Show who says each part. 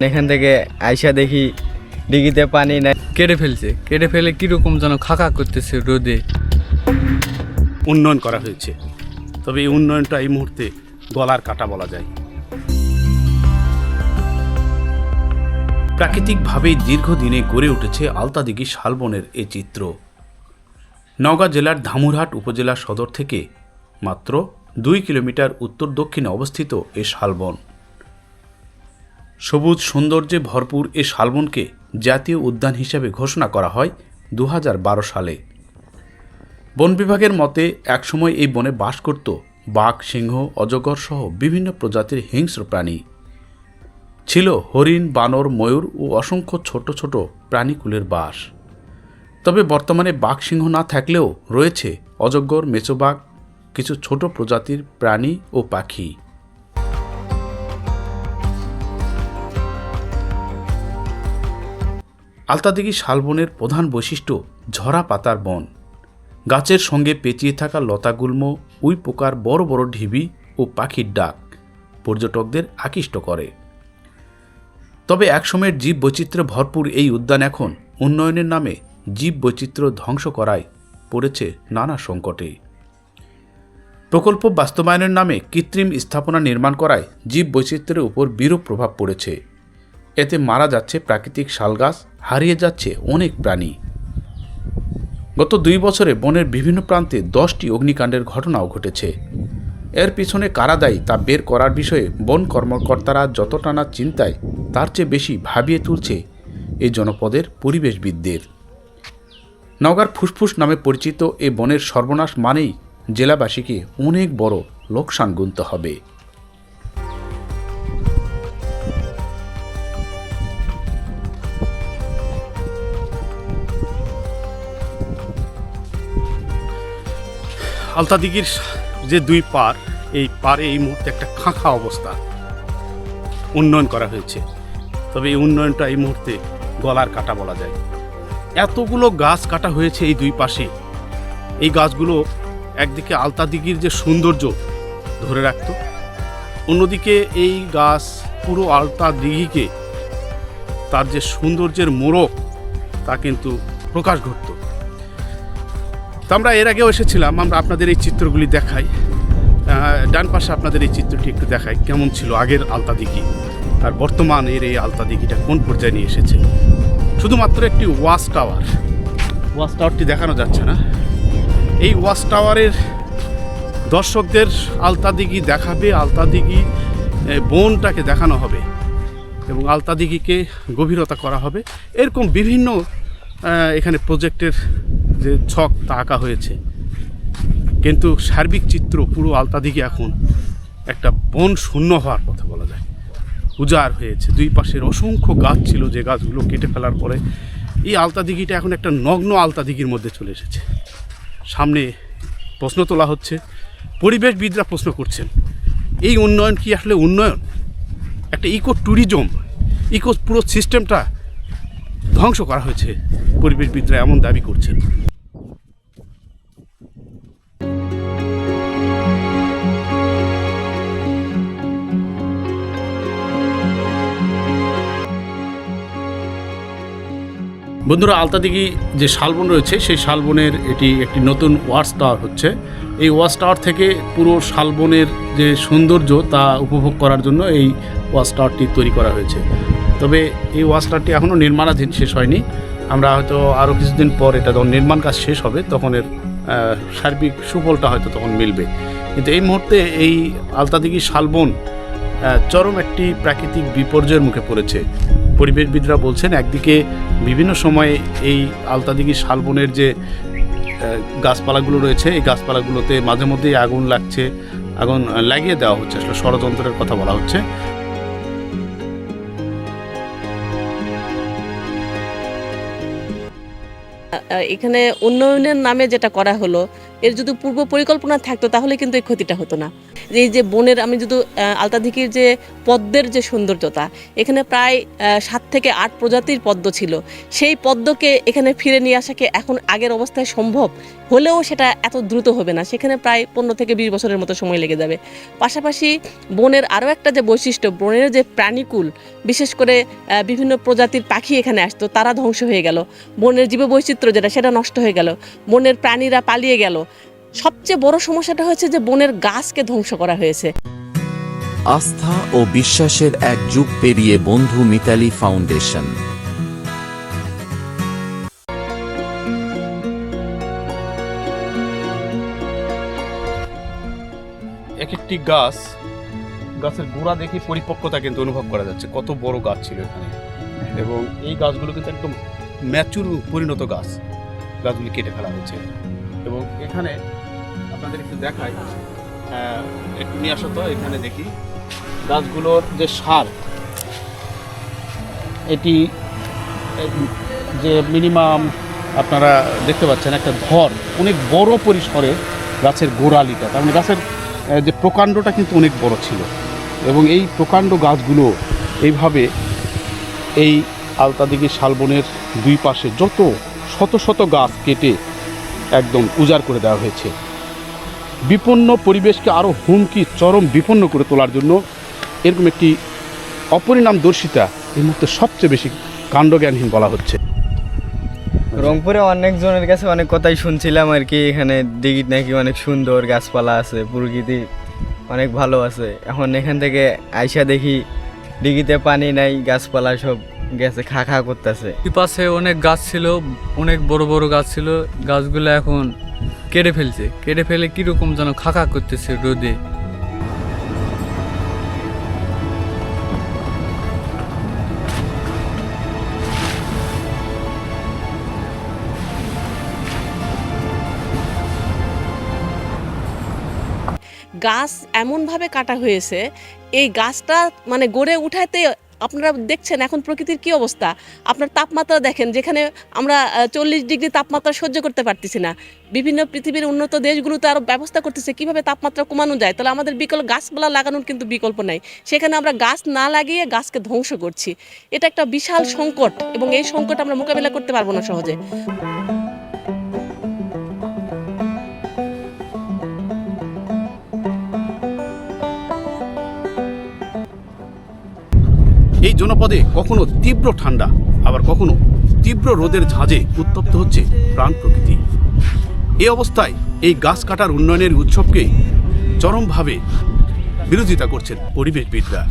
Speaker 1: এখান থেকে আইসা দেখি ডিগিতে পানি নাই।
Speaker 2: কেটে ফেলছে। কেটে ফেলে কীরকম যেন খাকা করতেছে রোদে।
Speaker 3: উন্নয়ন করা হয়েছে। তবে এই উন্নয়নটা এই মুহূর্তে গলার কাটা বলা যায়। প্রাকৃতিকভাবেই দীর্ঘদিনে গড়ে উঠেছে আলতাদিঘি শালবনের এ চিত্র। নওগাঁ জেলার ধামুরহাট উপজেলা সদর থেকে মাত্র দুই কিলোমিটার উত্তর দক্ষিণে অবস্থিত এ শালবন। সবুজ সৌন্দর্যে ভরপুর এ শালবনকে জাতীয় উদ্যান হিসেবে ঘোষণা করা হয় দু হাজার বারো সালে। বন বিভাগের মতে, একসময় এই বনে বাস করত বাঘ, সিংহ, অজগর সহ বিভিন্ন প্রজাতির হিংস্র প্রাণী। ছিল হরিণ, বানর, ময়ূর ও অসংখ্য ছোট ছোট প্রাণীকুলের বাস। তবে বর্তমানে বাঘ, সিংহ না থাকলেও রয়েছে অজগর, মেচোবাঘ, কিছু ছোট প্রজাতির প্রাণী ও পাখি। আলতাদিঘি শালবনের প্রধান বৈশিষ্ট্য ঝরা পাতার বন। গাছের সঙ্গে পেঁচিয়ে থাকা লতাগুল্ম, উই পোকার বড় বড় ঢিবি ও পাখির ডাক পর্যটকদের আকৃষ্ট করে। তবে একসময়ের জীব বৈচিত্র্যে ভরপুর এই উদ্যান এখন উন্নয়নের নামে জীব বৈচিত্র্য ধ্বংস করায় পড়েছে নানা সংকটে। প্রকল্প বাস্তবায়নের নামে কৃত্রিম স্থাপনা নির্মাণ করায় জীব বৈচিত্র্যের উপর বিরূপ প্রভাব পড়েছে। এতে মারা যাচ্ছে প্রাকৃতিক শালগাছ হারিয়ে যাচ্ছে অনেক প্রাণী। গত দুই বছরে বনের বিভিন্ন প্রান্তে দশটি অগ্নিকাণ্ডের ঘটনাও ঘটেছে। এর পিছনে কারা দায়ী তা বের করার বিষয়ে বন কর্মকর্তারা যতটা না চিন্তায়, তার চেয়ে বেশি ভাবিয়ে তুলছে এই জনপদের পরিবেশবিদদের। নওগাঁর ফুসফুস নামে পরিচিত এ বনের সর্বনাশ মানেই জেলাবাসীকে অনেক বড় লোকসান গুনতে হবে। আলতাদিঘির যে দুই পার, এই পারে এই মুহূর্তে একটা খাঁখা অবস্থা উন্নয়ন করা হয়েছে। তবে এই উন্নয়নটা এই মুহূর্তে গলার কাটা বলা যায়। এতগুলো গাছ কাটা হয়েছে এই দুই পাশে। এই গাছগুলো একদিকে আলতাদিঘির যে সৌন্দর্য ধরে রাখতো, অন্যদিকে এই গাছ পুরো আলতা দিঘিকে তার যে সৌন্দর্যের মোড়ক তা কিন্তু প্রকাশ ঘটতো। তো আমরা এর আগেও এসেছিলাম আমরা আপনাদের এই চিত্রগুলি দেখাই। ডান পাশে আপনাদের এই চিত্রটি একটু দেখাই কেমন ছিল আগের আলতা দিঘি আর বর্তমান এর এই আলতা দিঘিটা কোন পর্যায়ে নিয়ে এসেছে। শুধুমাত্র একটি ওয়াচ টাওয়ার। ওয়াচ টাওয়ারটি দেখানো যাচ্ছে না। এই ওয়াচ টাওয়ারের দর্শকদের আলতা দিঘি দেখাবে আলতা দিঘি বনটাকে দেখানো হবে এবং আলতা দিঘিকে গভীরতা করা হবে। এরকম বিভিন্ন এখানে প্রজেক্টের যে ছক তা আঁকা হয়েছে। কিন্তু সার্বিক চিত্র পুরো আলতা দিঘি এখন একটা বন শূন্য হওয়ার কথা বলা যায়। উজাড় হয়েছে। দুই পাশের অসংখ্য গাছ ছিল যে গাছগুলো কেটে ফেলার পরে এই আলতা দিঘিটা এখন একটা নগ্ন আলতা দিঘির মধ্যে চলে এসেছে। সামনে প্রশ্ন তোলা হচ্ছে, পরিবেশবিদরা প্রশ্ন করছেন, এই উন্নয়ন কি আসলে উন্নয়ন? একটা ইকো ট্যুরিজম ইকো পুরো সিস্টেমটা ধ্বংস করা হয়েছে। পরিবেশবিদরা এমন দাবি করছেন। বন্ধুরা, আলতাদিঘি যে শালবন রয়েছে, সেই শালবনের এটি একটি নতুন ওয়াচ টাওয়ার হচ্ছে। এই ওয়াচ টাওয়ার থেকে পুরো শালবনের যে সৌন্দর্য তা উপভোগ করার জন্য এই ওয়াচ টাওয়ারটি তৈরি করা হয়েছে। তবে এই ওয়াচ টাওয়ারটি এখনও নির্মাণাধীন শেষ হয়নি। আমরা হয়তো আরও কিছুদিন পর এটা যখন নির্মাণ কাজ শেষ হবে, তখন এর সার্বিক সুফলটা হয়তো তখন মিলবে। কিন্তু এই মুহূর্তে এই আলতাদিঘি শালবন চরম একটি প্রাকৃতিক বিপর্যয়ের মুখে পড়েছে। পরিবেশবিদরা বলছেন, একদিকে বিভিন্ন সময়ে এই আলতাদিঘি শালবনের যে গাছপালাগুলো রয়েছে, এই গাছপালাগুলোতে মাঝে মধ্যেই আগুন লাগছে, আগুন লাগিয়ে দেওয়া হচ্ছে। আসলে ষড়যন্ত্রের কথা বলা হচ্ছে।
Speaker 4: এখানে উন্নয়নের নামে যেটা করা হলো, এর যদি পূর্ব পরিকল্পনা থাকতো, তাহলে কিন্তু এই ক্ষতিটা হতো না। যে এই যে বনের, আমি যদি আলতাধিকির যে পদ্মের যে সৌন্দর্যতা, এখানে প্রায় সাত থেকে আট প্রজাতির পদ্ম ছিল। সেই পদ্মকে এখানে ফিরে নিয়ে আসাকে এখন আগের অবস্থায় সম্ভব হলেও সেটা এত দ্রুত হবে না। সেখানে প্রায় পনেরো থেকে বিশ বছরের মতো সময় লেগে যাবে। পাশাপাশি বনের আরও একটা যে বৈশিষ্ট্য, বনের যে প্রাণীকুল, বিশেষ করে বিভিন্ন প্রজাতির পাখি এখানে আসতো, তারা ধ্বংস হয়ে গেল। বনের জীববৈচিত্র্য যেটা সেটা নষ্ট হয়ে গেল বনের প্রাণীরা পালিয়ে গেল। সবচেয়ে বড় সমস্যাটা হচ্ছে যে বনের গাছকে ধ্বংস করা হয়েছে।
Speaker 5: আস্থা ও বিশ্বাসের এক যুগ পেরিয়ে বন্ধু মিতালি ফাউন্ডেশন।
Speaker 3: এক একটি গাছ গাছের গোড়া দেখে পরিপক্কতা কিন্তু অনুভব করা যাচ্ছে। কত বড় গাছ ছিল এখানে। এবং এই গাছগুলো কিন্তু একদম ম্যাচুর পরিণত গাছ। গাছগুলি কেটে ফেলা হয়েছে। এবং এখানে আপনাদের একটু দেখাই একটু নিয়ে আসো তো, এখানে দেখি। গাছগুলোর যে সার, এটি, যে মিনিমাম আপনারা দেখতে পাচ্ছেন, একটা ধর অনেক বড় পরিসরে গাছের গোড়ালিটা। তার মানে গাছের যে প্রকাণ্ডটা কিন্তু অনেক বড় ছিল। এবং এই প্রকাণ্ড গাছগুলো এইভাবে এই আলতাদিঘি শালবনের দুই পাশে যত শত শত গাছ কেটে একদম উজাড় করে দেওয়া হয়েছে। বিপন্ন পরিবেশকে আরও হুমকি, চরম বিপন্ন করে তোলার জন্য এরকম একটি অপরিণামদর্শিতা এই মুহূর্তে সবচেয়ে বেশি কাণ্ডজ্ঞানহীন বলা হচ্ছে।
Speaker 1: রংপুরে অনেকজনের কাছে অনেক কথাই শুনছিলাম আর কি, এখানে দিঘি নাকি অনেক সুন্দর গাছপালা আছে, প্রকৃতি অনেক ভালো আছে। এখন এখান থেকে আইসা দেখি দিঘিতে পানি নাই, গাছপালা সব গেছে খা খা করতেছে।
Speaker 2: পাশে অনেক গাছ ছিল অনেক বড় বড় গাছ ছিল। গাছগুলো এখন কেটে ফেলছে। কেটে ফেলে কীরকম যেন খাকা করতেছে রোদে।
Speaker 4: গাছ এমনভাবে কাটা হয়েছে এই গাছটা মানে গড়ে উঠাতে আপনারা দেখছেন এখন প্রকৃতির কি অবস্থা? আপনার তাপমাত্রা দেখেন, যেখানে আমরা চল্লিশ ডিগ্রি তাপমাত্রা সহ্য করতে পারতেছি না। বিভিন্ন পৃথিবীর উন্নত দেশগুলোতে আরও ব্যবস্থা করতেছে, কীভাবে তাপমাত্রা কমানো যায়? তাহলে আমাদের বিকল্প গাছপালা লাগানোর কিন্তু বিকল্প নাই। সেখানে আমরা গাছ না লাগিয়ে গাছকে ধ্বংস করছি। এটা একটা বিশাল সংকট এবং এই সংকট আমরা মোকাবিলা করতে পারব না সহজে।
Speaker 3: জনপদে কখনো তীব্র ঠান্ডা, আবার কখনো তীব্র রোদের ঝাঁজে উত্তপ্ত হচ্ছে প্রাণ প্রকৃতি। এ অবস্থায় এই গাছ কাটার উন্নয়নের উৎসবকে চরমভাবে বিরোধিতা করছেন পরিবেশবিদরা।